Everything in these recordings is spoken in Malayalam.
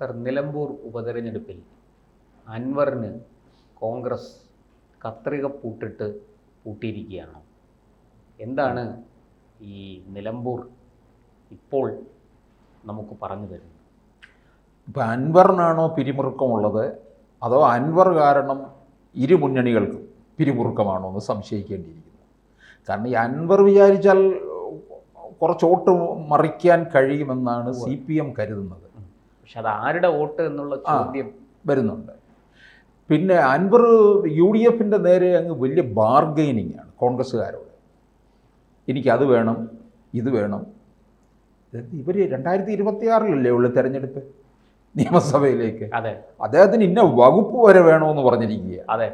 സർ നിലമ്പൂർ ഉപതെരഞ്ഞെടുപ്പിൽ അൻവറിന് കോൺഗ്രസ് കത്രിക പൂട്ടിട്ട് പൂട്ടിയിരിക്കുകയാണോ. എന്താണ് ഈ നിലമ്പൂർ ഇപ്പോൾ നമുക്ക് പറഞ്ഞു തരുന്നത്? ഇപ്പോൾ അൻവറിനാണോ പിരിമുറുക്കമുള്ളത്? അതോ അൻവർ കാരണം ഇരു മുന്നണികൾക്കും പിരിമുറുക്കമാണോ എന്ന് സംശയിക്കേണ്ടിയിരിക്കുന്നു. കാരണം ഈ അൻവർ വിചാരിച്ചാൽ കുറച്ച് വോട്ട് മറിക്കാൻ കഴിയുമെന്നാണ് സി പി എം കരുതുന്നത്. പക്ഷെ അത് ആരുടെ വോട്ട് എന്നുള്ള ചോദ്യം വരുന്നുണ്ട്. പിന്നെ അൻവർ യു ഡി എഫിന്റെ നേരെ അങ്ങ് വലിയ ബാർഗൈനിങ് ആണ് കോൺഗ്രസ്സുകാരോട്. എനിക്കത് വേണം ഇത് വേണം. ഇവർ രണ്ടായിരത്തി ഇരുപത്തി ആറിലല്ലേ ഉള്ളു തെരഞ്ഞെടുപ്പ് നിയമസഭയിലേക്ക്. അതെ. അദ്ദേഹത്തിന് ഇന്ന വകുപ്പ് വരെ വേണമെന്ന് പറഞ്ഞിരിക്കുക. അതെ.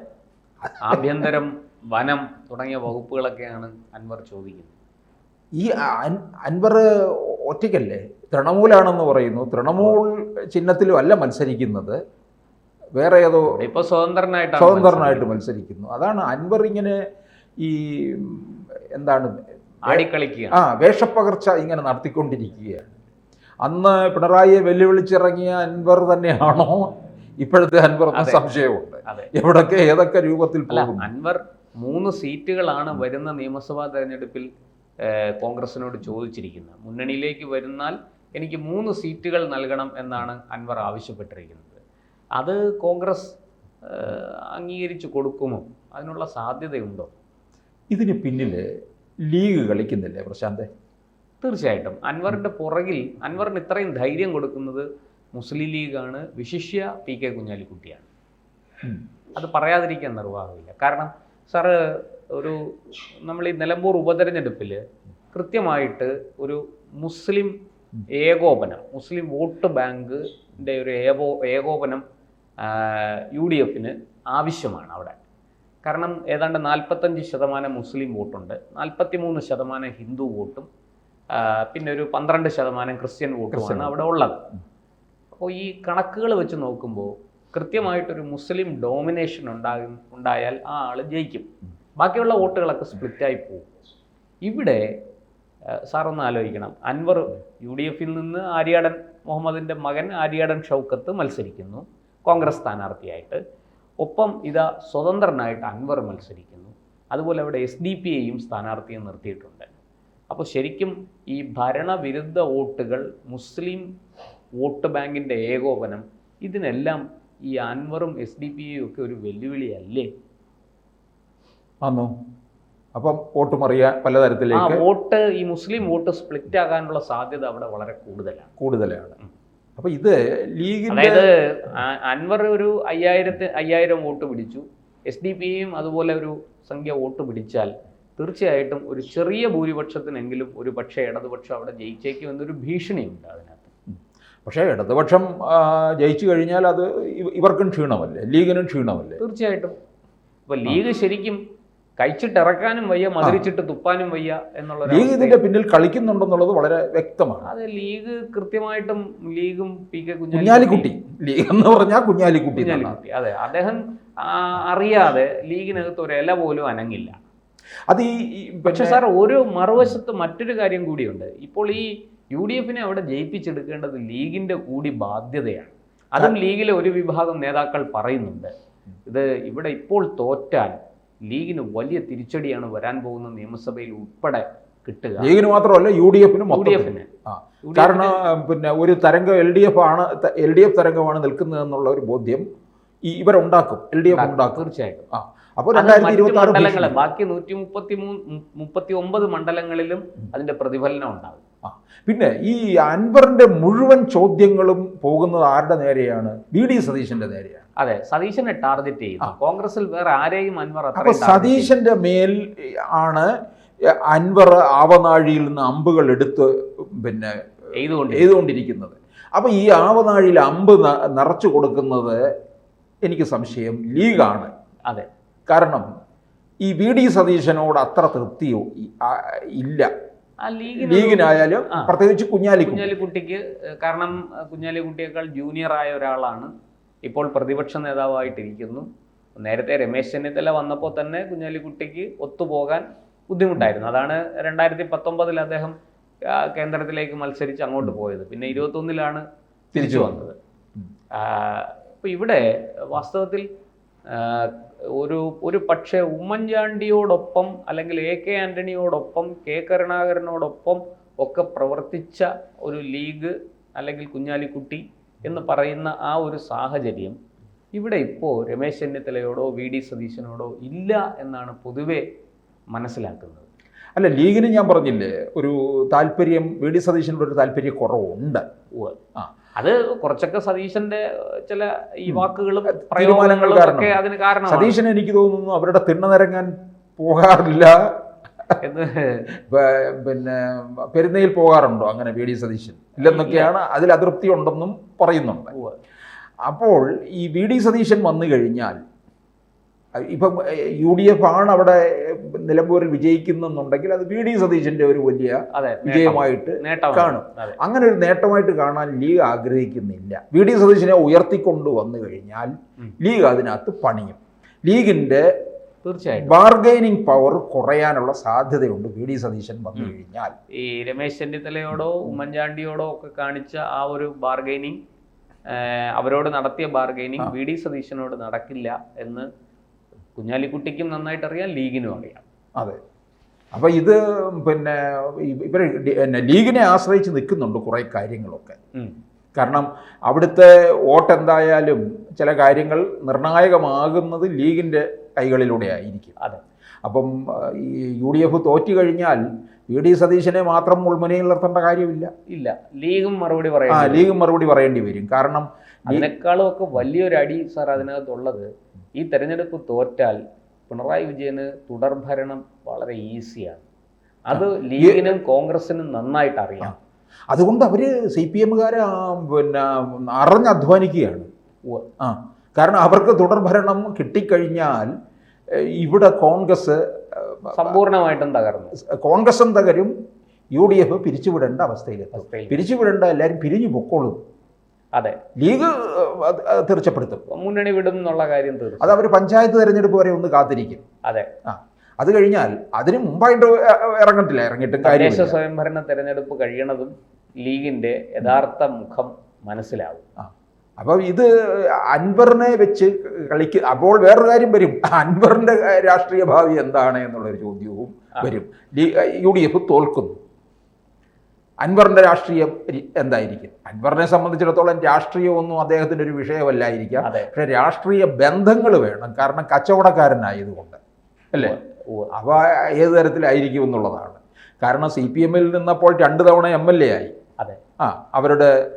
ആഭ്യന്തരം വനം തുടങ്ങിയ വകുപ്പുകളൊക്കെയാണ് അൻവർ ചോദിക്കുന്നത്. ഈ അൻ- അൻവർ ഒറ്റയ്ക്കല്ലേ? തൃണമൂലാണെന്ന് പറയുന്നു. തൃണമൂൽ ചിഹ്നത്തിലും അല്ല മത്സരിക്കുന്നത്. വേറെ ഏതോ ഇപ്പോൾ സ്വതന്ത്രനായിട്ട് സ്വതന്ത്രനായിട്ട് മത്സരിക്കുന്നു. അതാണ് അൻവർ ഇങ്ങനെ ഈ എന്താണ് ആടിക്കളിക്കുക ആ വേഷപ്പകർച്ച ഇങ്ങനെ നടത്തിക്കൊണ്ടിരിക്കുകയാണ്. അന്ന് പിണറായിയെ വെല്ലുവിളിച്ചിറങ്ങിയ അൻവർ തന്നെയാണോ? ഇപ്പോഴത്തെ അൻവർ എന്ന സംശയമുണ്ട്. എവിടൊക്കെ ഏതൊക്കെ രൂപത്തിൽ പോകും അൻവർ മൂന്ന് സീറ്റുകളാണ് വരുന്ന നിയമസഭാ തെരഞ്ഞെടുപ്പിൽ കോൺഗ്രസിനോട് ചോദിച്ചിരിക്കുന്നത്. മുന്നണിയിലേക്ക് വരുന്നാൽ എനിക്ക് മൂന്ന് സീറ്റുകൾ നൽകണം എന്നാണ് അൻവർ ആവശ്യപ്പെട്ടിരിക്കുന്നത്. അത് കോൺഗ്രസ് അംഗീകരിച്ചു കൊടുക്കുമോ? അതിനുള്ള സാധ്യതയുണ്ടോ? ഇതിന് പിന്നിൽ ലീഗ് കളിക്കുന്നില്ലേ പ്രശാന്ത്? തീർച്ചയായിട്ടും. അൻവറിന്റെ പുറകിൽ അൻവറിന് ഇത്രയും ധൈര്യം കൊടുക്കുന്നത് മുസ്ലിം ലീഗാണ്. വിശിഷ്യ പി കെ കുഞ്ഞാലിക്കുട്ടിയാണ്. അത് പറയാതിരിക്കാൻ നിർവാഹമില്ല. കാരണം സാറ് ഒരു നമ്മൾ ഈ നിലമ്പൂർ ഉപതെരഞ്ഞെടുപ്പിൽ കൃത്യമായിട്ട് ഒരു മുസ്ലിം ഏകോപനം. മുസ്ലിം വോട്ട് ബാങ്കിന്റെ ഒരു ഏകോ ഏകോപനം യു ഡി എഫിന് ആവശ്യമാണ് അവിടെ. കാരണം ഏതാണ്ട് നാൽപ്പത്തഞ്ച് ശതമാനം മുസ്ലിം വോട്ടുണ്ട് നാൽപ്പത്തി മൂന്ന് ശതമാനം ഹിന്ദു വോട്ടും പിന്നെ ഒരു പന്ത്രണ്ട് ശതമാനം ക്രിസ്ത്യൻ വോട്ടുമാണ് അവിടെ ഉള്ളത്. അപ്പോൾ ഈ കണക്കുകൾ വെച്ച് നോക്കുമ്പോൾ കൃത്യമായിട്ടൊരു മുസ്ലിം ഡോമിനേഷൻ ഉണ്ടാകും ഉണ്ടായാൽ ആ ആൾ ജയിക്കും. ബാക്കിയുള്ള വോട്ടുകളൊക്കെ സ്പ്ലിറ്റായി പോകും. ഇവിടെ സാറൊന്ന് ആലോചിക്കണം. അൻവർ യു ഡി എഫിൽ നിന്ന് ആര്യാടൻ മുഹമ്മദിന്റെ മകൻ ആര്യാടൻ ഷൗക്കത്ത് മത്സരിക്കുന്നു കോൺഗ്രസ് സ്ഥാനാർത്ഥിയായിട്ട്. ഒപ്പം ഇതാ സ്വതന്ത്രനായിട്ട് അൻവർ മത്സരിക്കുന്നു. അതുപോലെ അവിടെ എസ് ഡി പി എയും സ്ഥാനാർത്ഥിയെ നിർത്തിയിട്ടുണ്ട്. അപ്പോൾ ശരിക്കും ഈ ഭരണവിരുദ്ധ വോട്ടുകൾ മുസ്ലിം വോട്ട് ബാങ്കിന്റെ ഏകോപനം ഇതിനെല്ലാം ഈ അൻവറും എസ് ഡി പി എയും ഒക്കെ ഒരു വെല്ലുവിളിയല്ലേ? ആന്നോ അപ്പം വോട്ട് മറിയാൻ ആ പലതരത്തിലേക്ക് വോട്ട് ഈ മുസ്ലിം വോട്ട് സ്പ്ലിറ്റ് ആകാനുള്ള സാധ്യത അവിടെ വളരെ കൂടുതലാണ്. കൂടുതലാണ്. അപ്പൊ ഇത് ലീഗിന്റെ അതായത് അൻവർ ഒരു അയ്യായിരത്തി അയ്യായിരം വോട്ട് പിടിച്ചു. എസ് ഡി പിയും അതുപോലെ ഒരു സംഖ്യ വോട്ട് പിടിച്ചാൽ തീർച്ചയായിട്ടും ഒരു ചെറിയ ഭൂരിപക്ഷത്തിനെങ്കിലും ഒരു പക്ഷേ ഇടതുപക്ഷം അവിടെ ജയിച്ചേക്കും എന്നൊരു ഭീഷണിയുണ്ട് അതിനകത്ത്. പക്ഷേ ഇടതുപക്ഷം ജയിച്ചു കഴിഞ്ഞാൽ അത് ഇവർക്കും ക്ഷീണമല്ലേ? ലീഗിനും ക്ഷീണമല്ലേ? തീർച്ചയായിട്ടും. ഇപ്പൊ ലീഗ് ശരിക്കും കഴിച്ചിട്ടിറക്കാനും വയ്യ മതിരിച്ചിട്ട് തുപ്പാനും വയ്യ എന്നുള്ള ലീഗ് ഇതിന്റെ പിന്നിൽ കളിക്കുന്നുണ്ടെന്നുള്ളത് വളരെ വ്യക്തമാണ്. അതെ ലീഗ് കൃത്യമായിട്ടും ലീഗും പി കെ കുഞ്ഞാലിക്കുട്ടി ലീഗ് എന്ന് പറഞ്ഞാൽ കുഞ്ഞാലിക്കുട്ടി. കുഞ്ഞാലിക്കുട്ടി. അതെ അദ്ദേഹം അറിയാതെ ലീഗിനകത്ത് ഒരു ഇല പോലും അനങ്ങില്ല. അത് ഈ പക്ഷെ സാർ ഒരു മറുവശത്ത് മറ്റൊരു കാര്യം കൂടിയുണ്ട്. ഇപ്പോൾ ഈ യു ഡി എഫിനെ അവിടെ ജയിപ്പിച്ചെടുക്കേണ്ടത് ലീഗിന്റെ കൂടി ബാധ്യതയാണ്. അതും ലീഗിലെ ഒരു വിഭാഗം നേതാക്കൾ പറയുന്നുണ്ട്. ഇത് ഇവിടെ ഇപ്പോൾ തോറ്റാൽ ലീഗിന് വലിയ തിരിച്ചടിയാണ് വരാൻ പോകുന്ന നിയമസഭയിൽ ഉൾപ്പെടെ കിട്ടുക. ലീഗിന് മാത്രമല്ല യു ഡി എഫിനും യു ഡി എഫിന് കാരണം പിന്നെ ഒരു തരംഗം എൽ ഡി എഫ് ആണ് എൽ ഡി എഫ് തരംഗമാണ് നിൽക്കുന്നതെന്നുള്ള ഒരു ബോധ്യം ഇവരുണ്ടാക്കും എൽ ഡി എഫ് ഉണ്ടാക്കും. തീർച്ചയായിട്ടും. ആ. അപ്പോൾ രണ്ടായിരത്തി ഇരുപത്തി ആറ് മണ്ഡലങ്ങളെ ബാക്കി നൂറ്റി മുപ്പത്തി മൂന്ന് മുപ്പത്തി ഒമ്പത് മണ്ഡലങ്ങളിലും അതിന്റെ പ്രതിഫലനം ഉണ്ടാകും. പിന്നെ ഈ അൻവറിന്റെ മുഴുവൻ ചോദ്യങ്ങളും പോകുന്നത് ആരുടെ നേരെയാണ്? വി ഡി സതീശന്റെ നേരെയാണ്. അതെ സതീശനെ ടാർഗറ്റ് ചെയ്യുന്നു കോൺഗ്രസിൽ വേറെ ആരെയും അൻവർ അപ്പൊ സതീശന്റെ മേൽ ആണ് അൻവർ ആവനാഴിയിൽ നിന്ന് അമ്പുകൾ എടുത്ത് പിന്നെ എഴുതുകൊണ്ടിരിക്കുന്നത് അപ്പൊ ഈ ആവനാഴിയിൽ അമ്പ് നിറച്ചു കൊടുക്കുന്നത് എനിക്ക് സംശയം ലീഗാണ്. അതെ. കാരണം ഈ വി ഡി സതീശനോട് അത്ര തൃപ്തിയോ ഇല്ല. ലീഗിനായാലും. പ്രത്യേകിച്ച് കുഞ്ഞാലിക്കുട്ടി കുഞ്ഞാലിക്കുട്ടിക്ക് കാരണം കുഞ്ഞാലി കുഞ്ഞാലിക്കുട്ടിയേക്കാൾ ജൂനിയർ ആയ ഒരാളാണ് ഇപ്പോൾ പ്രതിപക്ഷ നേതാവായിട്ടിരിക്കുന്നു. നേരത്തെ രമേശ് ചെന്നിത്തല വന്നപ്പോൾ തന്നെ കുഞ്ഞാലിക്കുട്ടിക്ക് ഒത്തുപോകാൻ ബുദ്ധിമുട്ടായിരുന്നു. അതാണ് രണ്ടായിരത്തി പത്തൊമ്പതിൽ അദ്ദേഹം കേന്ദ്രത്തിലേക്ക് മത്സരിച്ച് അങ്ങോട്ട് പോയത്. പിന്നെ ഇരുപത്തൊന്നിലാണ് തിരിച്ചു വന്നത്. അപ്പോൾ ഇവിടെ വാസ്തവത്തിൽ ഒരു ഒരു പക്ഷേ ഉമ്മൻചാണ്ടിയോടൊപ്പം അല്ലെങ്കിൽ എ കെ ആന്റണിയോടൊപ്പം കെ കരുണാകരനോടൊപ്പം ഒക്കെ പ്രവർത്തിച്ച ഒരു ലീഗ് അല്ലെങ്കിൽ കുഞ്ഞാലിക്കുട്ടി എന്ന് പറയുന്ന ആ ഒരു സാഹചര്യം ഇവിടെ ഇപ്പോൾ രമേശ് ചെന്നിത്തലയോടോ വി ഡി സതീശനോടോ ഇല്ല എന്നാണ് പൊതുവെ മനസ്സിലാക്കുന്നത്. അല്ല ലീഗിന് ഞാൻ പറഞ്ഞില്ലേ ഒരു താല്പര്യം വി ഡി സതീശനോട് ഒരു താല്പര്യ കുറവുണ്ട്. ആ. അത് കുറച്ചൊക്കെ സതീശന്റെ ചില ഈ വാക്കുകളും പ്രയോഗങ്ങളും. ഒക്കെ അതിന് കാരണം സതീശൻ എനിക്ക് തോന്നുന്നു അവരുടെ തിണ്ണനിരങ്ങാൻ പോകാറില്ല. എന്ന് പിന്നെ പെരുന്നയിൽ പോകാറുണ്ടോ അങ്ങനെ വി ഡി സതീശൻ? ഇല്ലെന്നൊക്കെയാണ് അതിൽ അതൃപ്തി ഉണ്ടെന്നും പറയുന്നുണ്ട്. അപ്പോൾ ഈ വി ഡി സതീശൻ വന്നു കഴിഞ്ഞാൽ ഇപ്പം യു ഡി എഫ് ആണ് അവിടെ നിലമ്പൂരിൽ വിജയിക്കുന്നുണ്ടെങ്കിൽ അത് വി ഡി സതീശന്റെ ഒരു വലിയ. വിജയമായിട്ട് കാണും. അങ്ങനെ ഒരു നേട്ടമായിട്ട് കാണാൻ ലീഗ് ആഗ്രഹിക്കുന്നില്ല വി ഡി സതീശനെ ഉയർത്തിക്കൊണ്ട് വന്നു കഴിഞ്ഞാൽ. ലീഗ് അതിനകത്ത് പണിയും ലീഗിന്റെ തീർച്ചയായിട്ടും ബാർഗൈനിങ് പവർ കുറയാനുള്ള സാധ്യതയുണ്ട് വി ഡി സതീശൻ വന്നു കഴിഞ്ഞാൽ ഈ രമേശ് ചെന്നിത്തലയോടോ ഉമ്മൻചാണ്ടിയോടോ ഒക്കെ കാണിച്ച ആ ഒരു ബാർഗൈനിങ് അവരോട് നടത്തിയ ബാർഗൈനിങ്. വി ഡി സതീശനോട് നടക്കില്ല എന്ന് കുഞ്ഞാലിക്കുട്ടിക്കും നന്നായിട്ട് അറിയാം ലീഗിനും അറിയാം. അതെ. അപ്പോൾ ഇത് പിന്നെ ഇവർ ലീഗിനെ ആശ്രയിച്ച് നിൽക്കുന്നുണ്ട് കുറേ കാര്യങ്ങളൊക്കെ. കാരണം അവിടുത്തെ വോട്ട് എന്തായാലും ചില കാര്യങ്ങൾ നിർണായകമാകുന്നത് ലീഗിന്റെ കൈകളിലൂടെ ആയിരിക്കും. അതെ. അപ്പം ഈ യു ഡി എഫ് തോറ്റു കഴിഞ്ഞാൽ വി ഡി സതീശനെ മാത്രം മുൾമുനയിൽ നിർത്തേണ്ട കാര്യമില്ല. ഇല്ല. ലീഗും മറുപടി ആ പറയാം ലീഗും മറുപടി പറയേണ്ടി വരും. കാരണം അതിനേക്കാളും ഒക്കെ വലിയൊരു അടി സാർ അതിനകത്തുള്ളത് ഈ തെരഞ്ഞെടുപ്പ് തോറ്റാൽ പിണറായി വിജയന് തുടർഭരണം വളരെ ഈസിയാണ്. അത് ലീഗിനും കോൺഗ്രസിനും നന്നായിട്ട് അറിയാം. അതുകൊണ്ട് അവർ സി പി എമ്മുകാരെ പിന്നെ അറിഞ്ഞധ്വാനിക്കുകയാണ് അധ്വാനിക്കുകയാണ്. ആ. കാരണം അവർക്ക് തുടർഭരണം കിട്ടിക്കഴിഞ്ഞാൽ ഇവിടെ കോൺഗ്രസ് സമ്പൂർണമായിട്ടും തകർന്നു. കോൺഗ്രസും തകരും യു ഡി എഫ് പിരിച്ചുവിടേണ്ട അവസ്ഥയിലെത്തും. അവസ്ഥയിൽ പിരിച്ചുവിടേണ്ട എല്ലാവരും പിരിഞ്ഞു പൊക്കോളും. അതെ. ലീഗ് തീർച്ചപ്പെടുത്തും. മുന്നണി വിടും എന്നുള്ള കാര്യം തീർച്ചയായും. അത് അവർ പഞ്ചായത്ത് തെരഞ്ഞെടുപ്പ് വരെ ഒന്ന് കാത്തിരിക്കും. അതെ. ആ. അത് കഴിഞ്ഞാൽ അതിന് മുമ്പായിട്ട് ഇറങ്ങത്തില്ല ഇറങ്ങട്ടില്ല ഇറങ്ങിയിട്ടും തദ്ദേശ സ്വയംഭരണ തെരഞ്ഞെടുപ്പ് കഴിയണതും ലീഗിന്റെ യഥാർത്ഥ മുഖം മനസ്സിലാവും. അപ്പം ഇത് അൻവറിനെ വെച്ച് കളിക്ക് അപ്പോൾ വേറൊരു കാര്യം വരും. അൻവറിന്റെ രാഷ്ട്രീയ ഭാവി എന്താണ് എന്നുള്ളൊരു ചോദ്യവും വരും. യു ഡി എഫ് തോൽക്കുന്നു. അൻവറിന്റെ രാഷ്ട്രീയം എന്തായിരിക്കും? അൻവറിനെ സംബന്ധിച്ചിടത്തോളം രാഷ്ട്രീയമൊന്നും അദ്ദേഹത്തിന്റെ ഒരു വിഷയമല്ലായിരിക്കാം. പക്ഷെ രാഷ്ട്രീയ ബന്ധങ്ങൾ വേണം. കാരണം കച്ചവടക്കാരനായതുകൊണ്ട്. അല്ലേ? അവ ഏത് തരത്തിലായിരിക്കും എന്നുള്ളതാണ്. കാരണം സി പി എമ്മിൽ നിന്നപ്പോൾ രണ്ട് തവണ എം എൽ എ ആയി. അതെ. ആ അവരുടെ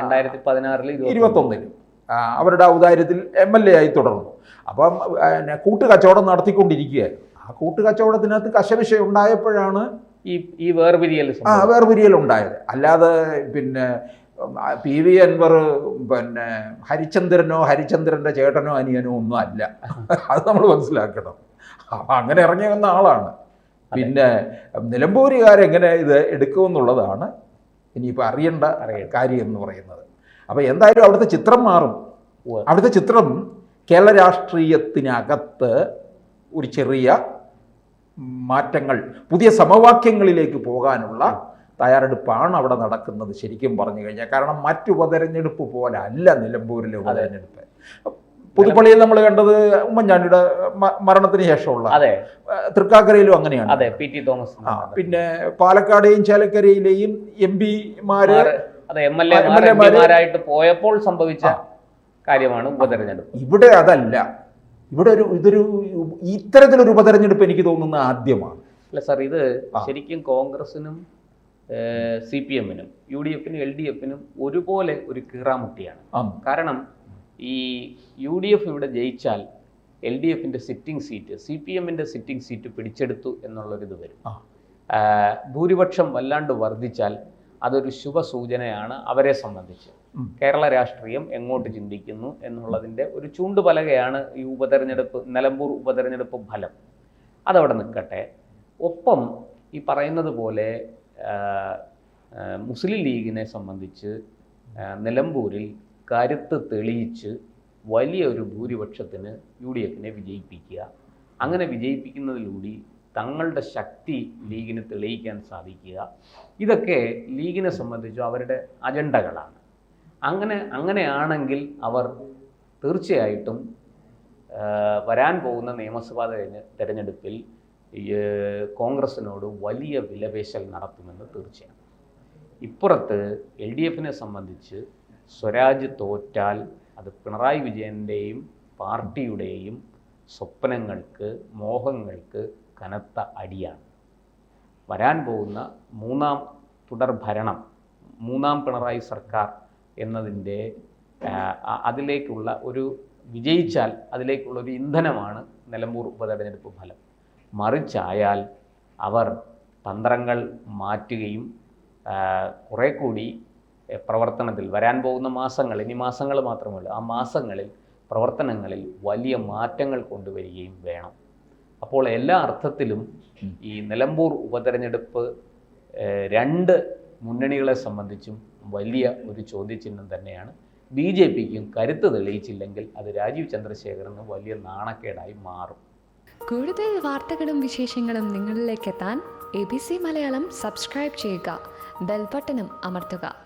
രണ്ടായിരത്തി പതിനാറിൽ ഇരുപത്തൊന്നിലും. ആ, അവരുടെ ഔദാര്യത്തിൽ എം എൽ എ ആയി തുടർന്നു. അപ്പം കൂട്ടുകച്ചവടം നടത്തിക്കൊണ്ടിരിക്കുകയായിരുന്നു. ആ കൂട്ടുകച്ചവടത്തിനകത്ത് കശവിശ ഉണ്ടായപ്പോഴാണ് ഈ ഈ വേർപിരിയൽ ആ. വേർപിരിയൽ ഉണ്ടായത്. അല്ലാതെ പിന്നെ പി വി അൻവർ പിന്നെ ഹരിചന്ദ്രനോ ഹരിചന്ദ്രന്റെ ചേട്ടനോ അനിയനോ ഒന്നും അല്ല. അത് നമ്മൾ മനസ്സിലാക്കണം. അപ്പം അങ്ങനെ ഇറങ്ങി വന്ന ആളാണ് പിന്നെ നിലമ്പൂരുകാരെങ്ങനെ ഇത് എടുക്കുമെന്നുള്ളതാണ് ഇനിയിപ്പോൾ അറിയേണ്ട അറിയണം. കാര്യം എന്ന് പറയുന്നത്. അപ്പോൾ എന്തായാലും അവിടുത്തെ ചിത്രം മാറും. അവിടുത്തെ ചിത്രം കേരള രാഷ്ട്രീയത്തിനകത്ത് ഒരു ചെറിയ മാറ്റങ്ങൾ പുതിയ സമവാക്യങ്ങളിലേക്ക് പോകാനുള്ള തയ്യാറെടുപ്പാണ് അവിടെ നടക്കുന്നത് ശരിക്കും പറഞ്ഞു കഴിഞ്ഞാൽ. കാരണം മറ്റു ഉപതെരഞ്ഞെടുപ്പ് പോലെ അല്ല നിലമ്പൂരിലെ ഉപതെരഞ്ഞെടുപ്പ്. പുതുപ്പള്ളിയിൽ നമ്മൾ കണ്ടത് ഉമ്മൻചാണ്ടിയുടെ മരണത്തിന് ശേഷമുള്ള അതെ. തൃക്കാക്കരയിലും അങ്ങനെയാണ്. അതെ പി ടി തോമസ് ആ, പിന്നെ പാലക്കാടെയും ചേലക്കരയിലെയും എം പിമാര് അതെ എം എൽ പോയപ്പോൾ സംഭവിച്ച കാര്യമാണ് ഉപതെരഞ്ഞെടുപ്പ്. ഇവിടെ അതല്ല. ഇവിടെ ഒരു ഇതൊരു ഇത്തരത്തിലൊരു ഉപതെരഞ്ഞെടുപ്പ് എനിക്ക് തോന്നുന്ന ആദ്യമാണ്. അല്ല സാർ ഇത് ശരിക്കും കോൺഗ്രസിനും സി പി എമ്മിനും യു ഡി എഫിനും എൽ ഡി എഫിനും ഒരുപോലെ ഒരു കീറാമുട്ടിയാണ്. കാരണം ഈ യു ഡി എഫ് ഇവിടെ ജയിച്ചാൽ എൽ ഡി എഫിന്റെ സിറ്റിംഗ് സീറ്റ് സി പി എമ്മിന്റെ സിറ്റിംഗ് സീറ്റ് പിടിച്ചെടുത്തു എന്നുള്ളൊരിത് വരും. ഭൂരിപക്ഷം വല്ലാണ്ട് വർദ്ധിച്ചാൽ അതൊരു ശുഭസൂചനയാണ് അവരെ സംബന്ധിച്ച്. കേരള രാഷ്ട്രീയം എങ്ങോട്ട് ചിന്തിക്കുന്നു എന്നുള്ളതിന്റെ ഒരു ചൂണ്ടുപലകയാണ് ഈ ഉപതെരഞ്ഞെടുപ്പ് നിലമ്പൂർ ഉപതെരഞ്ഞെടുപ്പ് ഫലം. അതവിടെ നിൽക്കട്ടെ. ഒപ്പം ഈ പറയുന്നത് പോലെ മുസ്ലിം ലീഗിനെ സംബന്ധിച്ച് നിലമ്പൂരിൽ കരുത്ത് തെളിയിച്ച് വലിയൊരു ഭൂരിപക്ഷത്തിന് യു ഡി എഫിനെ വിജയിപ്പിക്കുക. അങ്ങനെ വിജയിപ്പിക്കുന്നതിലൂടെ തങ്ങളുടെ ശക്തി ലീഗിന് തെളിയിക്കാൻ സാധിക്കുക. ഇതൊക്കെ ലീഗിനെ സംബന്ധിച്ച് അവരുടെ അജണ്ടകളാണ്. അങ്ങനെ അങ്ങനെയാണെങ്കിൽ അവർ തീർച്ചയായിട്ടും വരാൻ പോകുന്ന നിയമസഭാ തെരഞ്ഞ തെരഞ്ഞെടുപ്പിൽ കോൺഗ്രസിനോട് വലിയ വിലപേശൽ നടത്തുമെന്ന് തീർച്ചയാണ്. ഇപ്പുറത്ത് എൽ ഡി എഫിനെ സംബന്ധിച്ച് സ്വരാജ് തോറ്റാൽ അത് പിണറായി വിജയന്റെയും പാർട്ടിയുടെയും സ്വപ്നങ്ങൾക്ക് മോഹങ്ങൾക്ക് കനത്ത അടിയാണ്. വരാൻ പോകുന്ന മൂന്നാം തുടർഭരണം മൂന്നാം പിണറായി സർക്കാർ എന്നതിന്റെ അതിലേക്കുള്ള ഒരു വിജയിച്ചാൽ അതിലേക്കുള്ള ഒരു ഇന്ധനമാണ് നിലമ്പൂർ ഉപതെരഞ്ഞെടുപ്പ് ഫലം. മറിച്ചായാൽ അവർ തന്ത്രങ്ങൾ മാറ്റുകയും കുറേ കൂടി പ്രവർത്തനത്തിൽ വരാൻ പോകുന്ന മാസങ്ങൾ ഇനി മാസങ്ങൾ മാത്രമേ ഉള്ളൂ ആ മാസങ്ങളിൽ പ്രവർത്തനങ്ങളിൽ വലിയ മാറ്റങ്ങൾ കൊണ്ടുവരികയും വേണം. അപ്പോൾ എല്ലാ അർത്ഥത്തിലും ഈ നിലമ്പൂർ ഉപതെരഞ്ഞെടുപ്പ് രണ്ട് മുന്നണികളെ സംബന്ധിച്ചും വലിയ ഒരു ചോദ്യചിഹ്നം തന്നെയാണ്. ബി ജെ പിക്കും കരുത്ത് തെളിയിച്ചില്ലെങ്കിൽ അത് രാജീവ് ചന്ദ്രശേഖരന് വലിയ നാണക്കേടായി മാറും. കൂടുതൽ വാർത്തകളും വിശേഷങ്ങളും നിങ്ങളിലേക്ക് എത്താൻ A B C Malayalam subscribe ചെയ്യുക. ബെൽബട്ടനും അമർത്തുക.